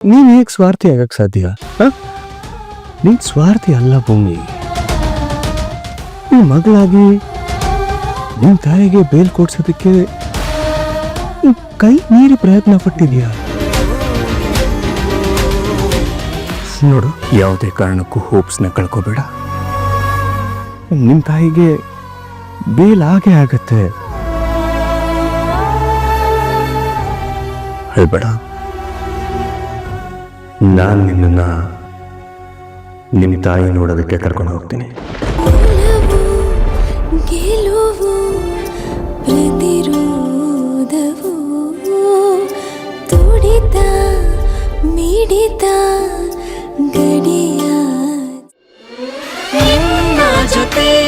ನೀನ್ ಹೇಗ್ ಸ್ವಾರ್ಥಿ ಆಗಕ್ ಸಾಧ್ಯ? ನೀನ್ ಸ್ವಾರ್ಥಿ ಅಲ್ಲ ಭೂಮಿ. ನಿನ್ ಮಗಳಾಗಿ ನಿನ್ ತಾಯಿಗೆ ಬೇಲ್ ಕೊಡ್ಸೋದಕ್ಕೆ ನೀನ್ ಕೈ ಮೀರಿ ಪ್ರಯತ್ನ ಪಟ್ಟಿದ್ಯಾ? ನೋಡು ಯಾವುದೇ ಕಾರಣಕ್ಕೂ ಹೋಪ್ಸ್ನ ಕಳ್ಕೋಬೇಡ. ನಿಮ್ ತಾಯಿಗೆ ಬೇಲ್ ಆಗೇ ಆಗತ್ತೆ. ಹೇಳ್ಬೇಡ. ನಾನು ನಿನ್ನನ್ನು ನಿಮ್ಮ ತಾಯಿ ನೋಡೋದಕ್ಕೆ ಕರ್ಕೊಂಡು ಹೋಗ್ತೀನಿ. ಗೆಲುವು ಪ್ರತಿರೋಧವು ತುಡಿತ ಮಿಡಿತ ಗಡಿಯಾ ಜೊತೆ